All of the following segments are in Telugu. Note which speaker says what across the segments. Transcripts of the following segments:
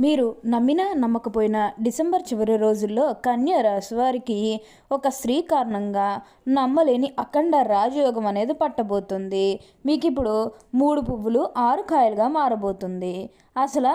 Speaker 1: మీరు నమ్మినా నమ్మకపోయినా డిసెంబర్ చివరి రోజుల్లో కన్య రాశి వారికి ఒక స్త్రీ కారణంగా నమ్మలేని అఖండ రాజయోగం అనేది పట్టబోతుంది. మీకు ఇప్పుడు మూడు పువ్వులు ఆరు కాయలుగా మారబోతుంది. అసలు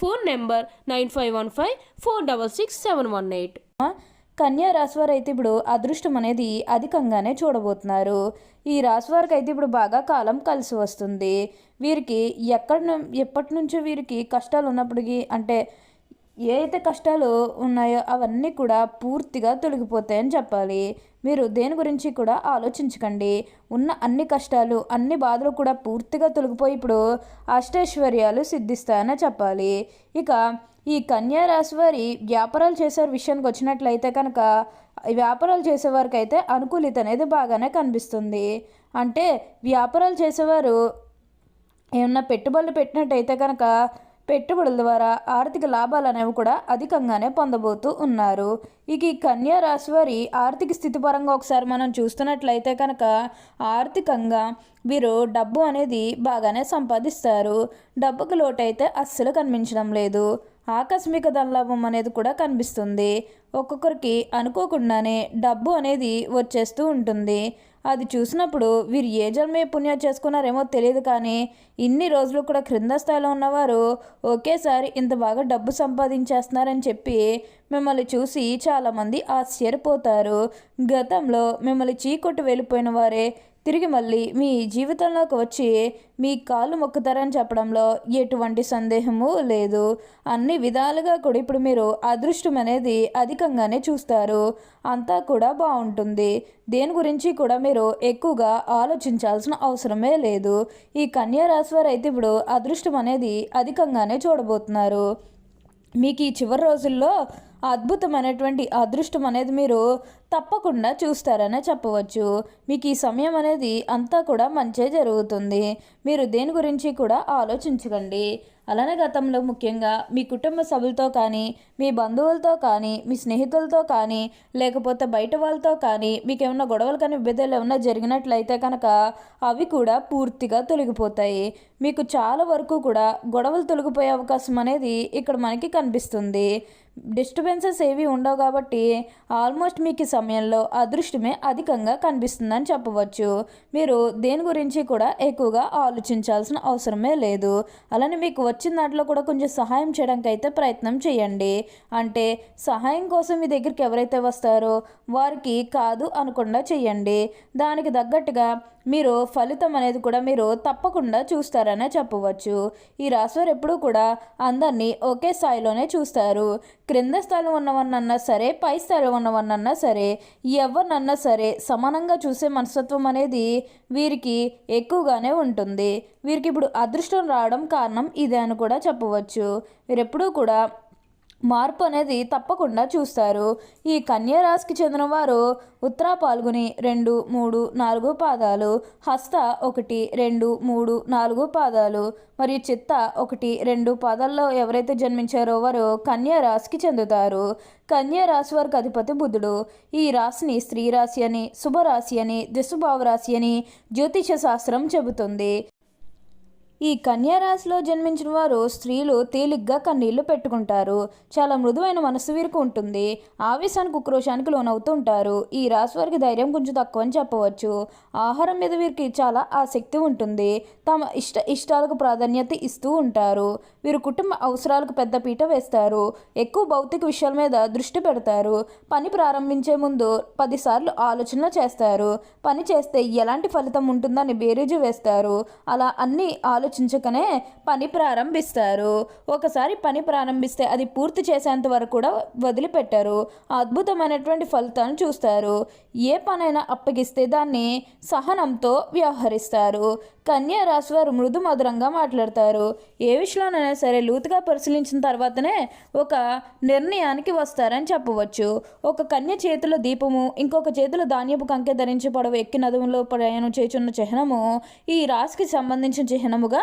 Speaker 2: Phone number nine five one five four double six seven one eight.
Speaker 1: కన్యా రాశివారు అయితే ఇప్పుడు అదృష్టం అనేది అధికంగానే చూడబోతున్నారు. ఈ రాశివారికి అయితే ఇప్పుడు బాగా కాలం కలిసి వస్తుంది. వీరికి ఎక్కడ ఎప్పటి నుంచో వీరికి కష్టాలు ఉన్నప్పటికీ అంటే ఏ అయితే కష్టాలు ఉన్నాయో అవన్నీ కూడా పూర్తిగా తొలగిపోతాయని చెప్పాలి. మీరు దేని గురించి కూడా ఆలోచించకండి. ఉన్న అన్ని కష్టాలు అన్ని బాధలు కూడా పూర్తిగా తొలగిపోయి ఇప్పుడు అష్టైశ్వర్యాలు సిద్ధిస్తాయని చెప్పాలి. ఇక ఈ కన్యా రాశి వారి వ్యాపారాలు చేసే విషయానికి వచ్చినట్లయితే కనుక వ్యాపారాలు చేసేవారికి అయితే అనుకూలిత అనేది బాగానే కనిపిస్తుంది. అంటే వ్యాపారాలు చేసేవారు ఏమన్నా పెట్టుబడులు పెట్టినట్టయితే కనుక పెట్టుబడుల ద్వారా ఆర్థిక లాభాలు అనేవి కూడా అధికంగానే పొందబోతూ ఉన్నారు. ఇక ఈ కన్యా రాశి వారి ఆర్థిక స్థితి పరంగా ఒకసారి మనం చూస్తున్నట్లయితే కనుక ఆర్థికంగా వీరు డబ్బు అనేది బాగానే సంపాదిస్తారు. డబ్బుకు లోటైతే అస్సలు కనిపించడం లేదు. ఆకస్మిక ధనలాభం అనేది కూడా కనిపిస్తుంది. ఒక్కొక్కరికి అనుకోకుండానే డబ్బు అనేది వచ్చేస్తూ ఉంటుంది. అది చూసినప్పుడు వీరు ఏ జన్మే పుణ్యం చేసుకున్నారేమో తెలియదు కానీ ఇన్ని రోజులు కూడా క్రింద స్థాయిలో ఉన్నవారు ఒకేసారి ఇంత బాగా డబ్బు సంపాదించేస్తున్నారని చెప్పి మిమ్మల్ని చూసి చాలామంది ఆశ్చర్యపోతారు. గతంలో మిమ్మల్ని చీకొట్టు వెళ్ళిపోయిన వారే తిరిగి మళ్ళీ మీ జీవితంలోకి వచ్చి మీ కాళ్ళు మొక్కుతారని చెప్పడంలో ఎటువంటి సందేహము లేదు. అన్ని విధాలుగా కూడా ఇప్పుడు మీరు అదృష్టం అనేది అధికంగానే చూస్తారు. అంతా కూడా బాగుంటుంది. దేని గురించి కూడా మీరు ఎక్కువగా ఆలోచించాల్సిన అవసరమే లేదు. ఈ కన్యా రాశి వారు అయితే ఇప్పుడు అదృష్టం అనేది అధికంగానే చూడబోతున్నారు. మీకు ఈ చివరి రోజుల్లో అద్భుతమైనటువంటి అదృష్టం అనేది మీరు తప్పకుండా చూస్తారనే చెప్పవచ్చు. మీకు ఈ సమయం అనేది అంతా కూడా మంచే జరుగుతుంది. మీరు దేని గురించి కూడా ఆలోచించకండి. అలానే గతంలో ముఖ్యంగా మీ కుటుంబ సభ్యులతో కానీ మీ బంధువులతో కానీ మీ స్నేహితులతో కానీ లేకపోతే బయట వాళ్ళతో కానీ మీకు ఏమైనా గొడవలు కానీ విభేదాలు ఏమైనా జరిగినట్లయితే కనుక అవి కూడా పూర్తిగా తొలగిపోతాయి. మీకు చాలా వరకు కూడా గొడవలు తొలగిపోయే అవకాశం అనేది ఇక్కడ మనకి కనిపిస్తుంది. డిస్టర్బెన్సెస్ ఏవి ఉండవు కాబట్టి ఆల్మోస్ట్ మీకు ఈ సమయంలో అదృష్టమే అధికంగా కనిపిస్తుందని చెప్పవచ్చు. మీరు దేని గురించి కూడా ఎక్కువగా ఆలోచించాల్సిన అవసరమే లేదు. అలానే మీకు వచ్చిన దాంట్లో కూడా కొంచెం సహాయం చేయడానికి అయితే ప్రయత్నం చేయండి. అంటే సహాయం కోసం మీ దగ్గరికి ఎవరైతే వస్తారో వారికి కాదు అనకుండా చేయండి. దానికి తగ్గట్టుగా మీరు ఫలితం అనేది కూడా మీరు తప్పకుండా చూస్తారనే చెప్పవచ్చు. ఈ రాశివారు ఎప్పుడూ కూడా అందరినీ ఒకే స్థాయిలోనే చూస్తారు. క్రింద స్థాయిలో ఉన్నవన్నన్నా సరే పై స్థాయిలో ఉన్నవన్నన్నా సరే ఎవరినన్నా సరే సమానంగా చూసే మనస్తత్వం అనేది వీరికి ఎక్కువగానే ఉంటుంది. వీరికి ఇప్పుడు అదృష్టం రావడం కారణం ఇదే అని కూడా చెప్పవచ్చు. వీరెప్పుడూ కూడా మార్పు అనేది తప్పకుండా చూస్తారు. ఈ కన్యా రాశికి చెందిన వారు ఉత్తరా పాల్గొని రెండు మూడు నాలుగు పాదాలు హస్త ఒకటి రెండు మూడు నాలుగు పాదాలు మరియు చిత్త ఒకటి రెండు పాదాల్లో ఎవరైతే జన్మించారో వారు కన్యా రాశికి చెందుతారు. కన్యా రాశి వారికి అధిపతి బుధుడు. ఈ రాశిని స్త్రీ రాశి అని శుభరాశి అని దిశుభావ రాశి అని జ్యోతిష శాస్త్రం చెబుతుంది. ఈ కన్యారాశిలో జన్మించిన వారు స్త్రీలు తేలిగ్గా కన్నీళ్ళు పెట్టుకుంటారు. చాలా మృదువైన మనసు వీరికి ఉంటుంది. ఆవేశానికి ఉక్రోషానికి లోనవుతుంటారు ఈ రాశి వారికి ధైర్యం కొంచెం తక్కువ అని చెప్పవచ్చు. ఆహారం మీద వీరికి చాలా ఆసక్తి ఉంటుంది. తమ ఇష్ట ఇష్టాలకు ప్రాధాన్యత ఇస్తూ ఉంటారు. వీరు కుటుంబ అవసరాలకు పెద్ద పీట వేస్తారు. ఎక్కువ భౌతిక విషయాల మీద దృష్టి పెడతారు. పని ప్రారంభించే ముందు పదిసార్లు ఆలోచన చేస్తారు. పని చేస్తే ఎలాంటి ఫలితం ఉంటుందని బేరీజు వేస్తారు. అలా అన్ని ఆలోచించకనే పని ప్రారంభిస్తారు. ఒకసారి పని ప్రారంభిస్తే అది పూర్తి చేసేంత వరకు కూడా వదిలిపెట్టారు. అద్భుతమైనటువంటి ఫలితాలను చూస్తారు. ఏ పనైనా అప్పగిస్తే దాన్ని సహనంతో వ్యవహరిస్తారు. కన్యా రాశి వారు మృదు మధురంగా మాట్లాడతారు. ఏ విషయంలోనైనా సరే లోతుగా పరిశీలించిన తర్వాతనే ఒక నిర్ణయానికి వస్తారని చెప్పవచ్చు. ఒక కన్య చేతిలో దీపము ఇంకొక చేతిలో ధాన్యపు కంకె ధరించి పడవ ఎక్కి నదువులో ప్రయాణం చేచున్న చిహ్నము ఈ రాశికి సంబంధించిన చిహ్నముగా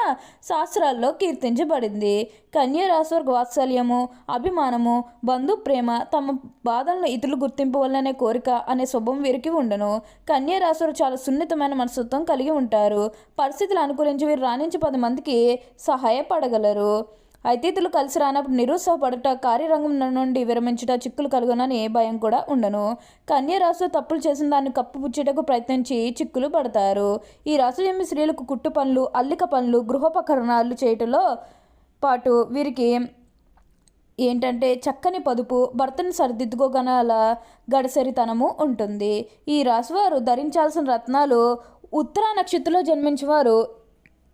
Speaker 1: శాస్త్రాల్లో కీర్తించబడింది. కన్యా వాత్సల్యము అభిమానము బంధు ప్రేమ తమ బాధలను ఇతరులు గుర్తింపవల్లనే కోరిక అనే శుభం వీరికి ఉండను. కన్యా చాలా సున్నితమైన మనస్తత్వం కలిగి ఉంటారు. పరిస్థితులు అనుకూలించి వీరు రాణించి పది మందికి సహాయపడగలరు. అతిథులు కలిసి రానప్పుడు నిరుత్సాహపడట కార్యరంగం నుండి విరమించుట చిక్కులు కలుగునని భయం కూడా ఉండను. కన్య రాసు తప్పులు చేసిన దాన్ని కప్పుపుచ్చేటకు ప్రయత్నించి చిక్కులు పడతారు. ఈ రాసు జమి స్త్రీలకు కుట్టు పనులు అల్లిక పనులు గృహోపకరణాలు చేయటంలో పాటు వీరికి ఏంటంటే చక్కని పదుపు భర్తను సరిదిద్దుకోగల గడసరితనము ఉంటుంది. ఈ రాశివారు ధరించాల్సిన రత్నాలు ఉత్తరా నక్షత్రంలో జన్మించేవారు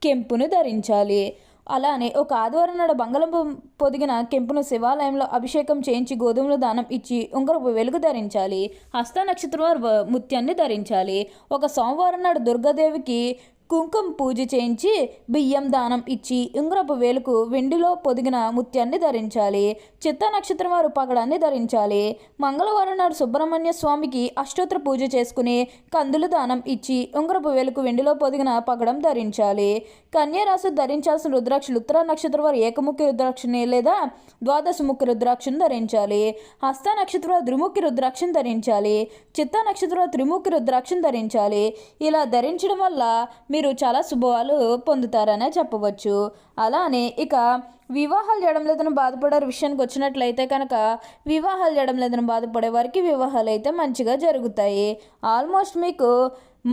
Speaker 1: కెంపును ధరించాలి. అలానే ఒక ఆదివారం నాడు బంగాళం పొదిగిన కెంపును శివాలయంలో అభిషేకం చేయించి గోధుమలు దానం ఇచ్చి ఉంగరపు వెలుగు ధరించాలి. హస్త నక్షత్రం ముత్యాన్ని ధరించాలి. ఒక సోమవారం నాడు దుర్గాదేవికి కుంకుమ పూజ చేయించి బియ్యం దానం ఇచ్చి ఉంగరపు వేలుకు వెండిలో పొదిగిన ముత్యాన్ని ధరించాలి. చిత్త నక్షత్రం వారు పగడాన్ని ధరించాలి. మంగళవారం నాడు సుబ్రహ్మణ్య స్వామికి అష్టోత్తర పూజ చేసుకుని కందులు దానం ఇచ్చి ఉంగరపు వేలుకు వెండిలో పొదిగిన పగడం ధరించాలి. కన్యారాశి ధరించాల్సిన రుద్రాక్షలు ఉత్తర నక్షత్రం వారు ఏకముఖి రుద్రాక్షని లేదా ద్వాదశముఖి రుద్రాక్షను ధరించాలి. హస్త నక్షత్రం వారు ద్విముఖి రుద్రాక్షను ధరించాలి. చిత్త నక్షత్రం త్రిముఖి రుద్రాక్షను ధరించాలి. ఇలా ధరించడం వల్ల మీరు చాలా శుభవాలు పొందుతారనే చెప్పవచ్చు. అలానే ఇక వివాహాలు చేయడం లేదని బాధపడే విషయానికి వచ్చినట్లయితే కనుక వివాహాలు చేయడం లేదని బాధపడే వారికి వివాహాలు అయితే మంచిగా జరుగుతాయి. ఆల్మోస్ట్ మీకు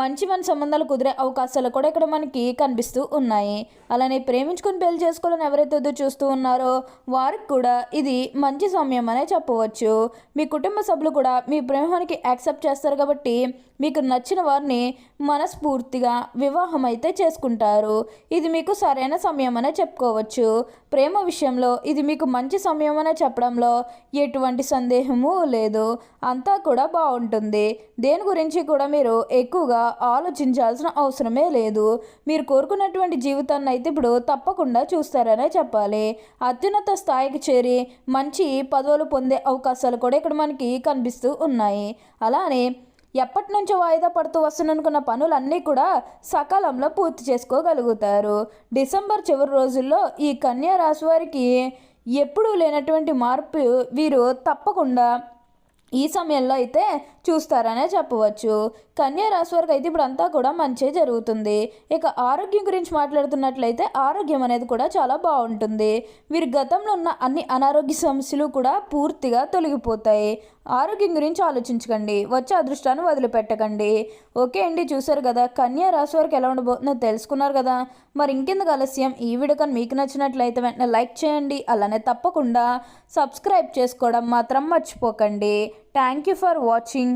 Speaker 1: మంచి మంచి సంబంధాలు కుదిరే అవకాశాలు కూడా ఇక్కడ మనకి కనిపిస్తూ ఉన్నాయి. అలానే ప్రేమించుకుని పెళ్ళి చేసుకోవాలని ఎవరైతే ఎదురు చూస్తూ ఉన్నారో వారికి కూడా ఇది మంచి సమయం అనే చెప్పవచ్చు. మీ కుటుంబ సభ్యులు కూడా మీ ప్రేమానికి యాక్సెప్ట్ చేస్తారు కాబట్టి మీకు నచ్చిన వారిని మనస్ఫూర్తిగా వివాహం అయితే చేసుకుంటారు. ఇది మీకు సరైన సమయం అనే చెప్పుకోవచ్చు. ప్రేమ విషయంలో ఇది మీకు మంచి సమయం అనే చెప్పడంలో ఎటువంటి సందేహము లేదు. అంతా కూడా బాగుంటుంది. దేని గురించి కూడా మీరు ఎక్కువగా ఆలోచించాల్సిన అవసరమే లేదు. మీరు కోరుకున్నటువంటి జీవితాన్ని అయితే ఇప్పుడు తప్పకుండా చూస్తారనే చెప్పాలి. అత్యున్నత స్థాయికి చేరి మంచి పదవులు పొందే అవకాశాలు కూడా ఇక్కడ మనకి కనిపిస్తూ ఉన్నాయి. అలానే ఎప్పటి నుంచో వాయిదా పడుతూ వస్తున్ననుకున్న పనులన్నీ కూడా సకాలంలో పూర్తి చేసుకోగలుగుతారు. డిసెంబర్ చివరి రోజుల్లో ఈ కన్యా రాశి వారికి ఎప్పుడూ లేనటువంటి మార్పు వీరు తప్పకుండా ఈ సమయంలో అయితే చూస్తారనే చెప్పవచ్చు. కన్యా రాశి వారికి అయితే ఇప్పుడు అంతా కూడా మంచి జరుగుతుంది. ఇక ఆరోగ్యం గురించి మాట్లాడుతున్నట్లయితే ఆరోగ్యం అనేది కూడా చాలా బాగుంటుంది. వీరి గతంలో ఉన్న అన్ని అనారోగ్య సమస్యలు కూడా పూర్తిగా తొలగిపోతాయి. ఆరోగ్యం గురించి ఆలోచించకండి. వచ్చే అదృష్టాన్ని వదిలిపెట్టకండి. ఓకే అండి చూసారు కదా కన్యా రాశి వారికి ఎలా ఉండబోతుందో తెలుసుకున్నారు కదా. మరి ఇంకెందుకు ఆలస్యం? ఈ వీడియో కానీ మీకు నచ్చినట్లయితే వెంటనే లైక్ చేయండి. అలానే తప్పకుండా సబ్స్క్రైబ్ చేసుకోవడం మాత్రం మర్చిపోకండి. Thank you for watching.